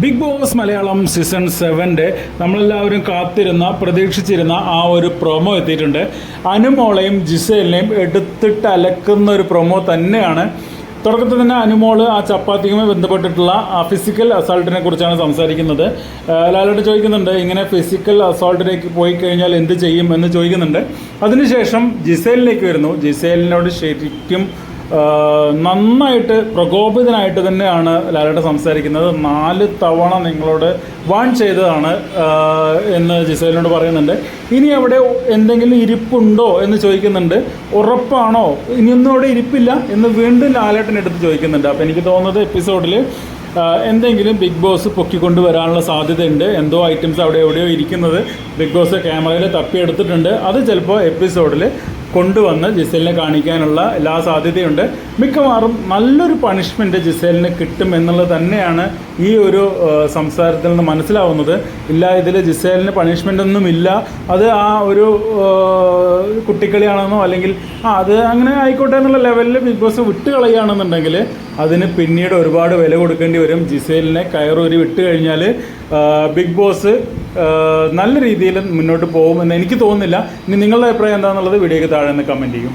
Big boss Malayalam season സെവന്റെ നമ്മളെല്ലാവരും കാത്തിരുന്ന പ്രതീക്ഷിച്ചിരുന്ന ആ ഒരു പ്രൊമോ എത്തിയിട്ടുണ്ട്. അനുമോളെയും ജിസേലിനെയും എടുത്തിട്ട് അലക്കുന്ന ഒരു പ്രൊമോ തന്നെയാണ്. തുടക്കത്തിൽ തന്നെ അനുമോൾ ആ ചപ്പാത്തിയുമായി ബന്ധപ്പെട്ടിട്ടുള്ള ആ ഫിസിക്കൽ അസോൾട്ടിനെ കുറിച്ചാണ് സംസാരിക്കുന്നത്. ലാലോട്ട് ചോദിക്കുന്നുണ്ട് ഇങ്ങനെ ഫിസിക്കൽ അസോൾട്ടിലേക്ക് പോയി കഴിഞ്ഞാൽ എന്ത് ചെയ്യും? എന്ന് ചോദിക്കുന്നുണ്ട്. അതിനുശേഷം ജിസേലിലേക്ക് വരുന്നു. ജിസേലിനോട് ശരിക്കും നന്നായിട്ട് പ്രകോപിതനായിട്ട് തന്നെയാണ് ലാലേട്ട സംസാരിക്കുന്നത്. നാല് തവണ നിങ്ങളോട് വാൺ ചെയ്തതാണ് എന്ന് ജിസേലിനോട് പറയുന്നുണ്ട്. ഇനി അവിടെ എന്തെങ്കിലും ഇരിപ്പുണ്ടോ എന്ന് ചോദിക്കുന്നുണ്ട്. ഉറപ്പാണോ? ഇനിയൊന്നും അവിടെ ഇരിപ്പില്ല എന്ന് വീണ്ടും ലാലേട്ടൻ അടുത്ത് ചോദിക്കുന്നുണ്ട്. അപ്പോൾ എനിക്ക് തോന്നുന്നത് എപ്പിസോഡിൽ എന്തെങ്കിലും ബിഗ് ബോസ് പൊക്കിക്കൊണ്ട് വരാനുള്ള സാധ്യതയുണ്ട്. എന്തോ ഐറ്റംസ് അവിടെ എവിടെയോ ഇരിക്കുന്നത്. ബിഗ് ബോസ് ക്യാമറയിൽ തപ്പിയെടുത്തിട്ടുണ്ട്. അത് ചിലപ്പോൾ എപ്പിസോഡിൽ കൊണ്ടുവന്ന് ജിസേലിനെ കാണിക്കാനുള്ള എല്ലാ സാധ്യതയുണ്ട്. മിക്കവാറും നല്ലൊരു പണിഷ്മെന്റ് ജിസേലിന് കിട്ടും എന്നുള്ളത് തന്നെയാണ് ഈ ഒരു സംസാരത്തിൽ നിന്ന് മനസ്സിലാവുന്നത്. ഇല്ല ഇതിൽ ജിസേലിന് പണിഷ്മെന്റ് ഒന്നും ഇല്ല അത് ആ ഒരു കുട്ടിക്കളിയാണെന്നോ അല്ലെങ്കിൽ ആ അത് അങ്ങനെ ആയിക്കോട്ടെ എന്നുള്ള ലെവലിൽ ബിഗ് ബോസ് വിട്ട് കളയുകയാണെന്നുണ്ടെങ്കിൽ അതിന് പിന്നീട് ഒരുപാട് വില കൊടുക്കേണ്ടി വരും. ജിസേലിനെ കയറൂരി വിട്ട് കഴിഞ്ഞാൽ ബിഗ് ബോസ് നല്ല രീതിയിൽ മുന്നോട്ട് പോകുമെന്ന് എനിക്ക് തോന്നുന്നില്ല. ഇനി നിങ്ങളുടെ അഭിപ്രായം എന്താണെന്നുള്ളത് വീഡിയോയ്ക്ക് താഴെ നിന്ന് കമന്റ് ചെയ്യും.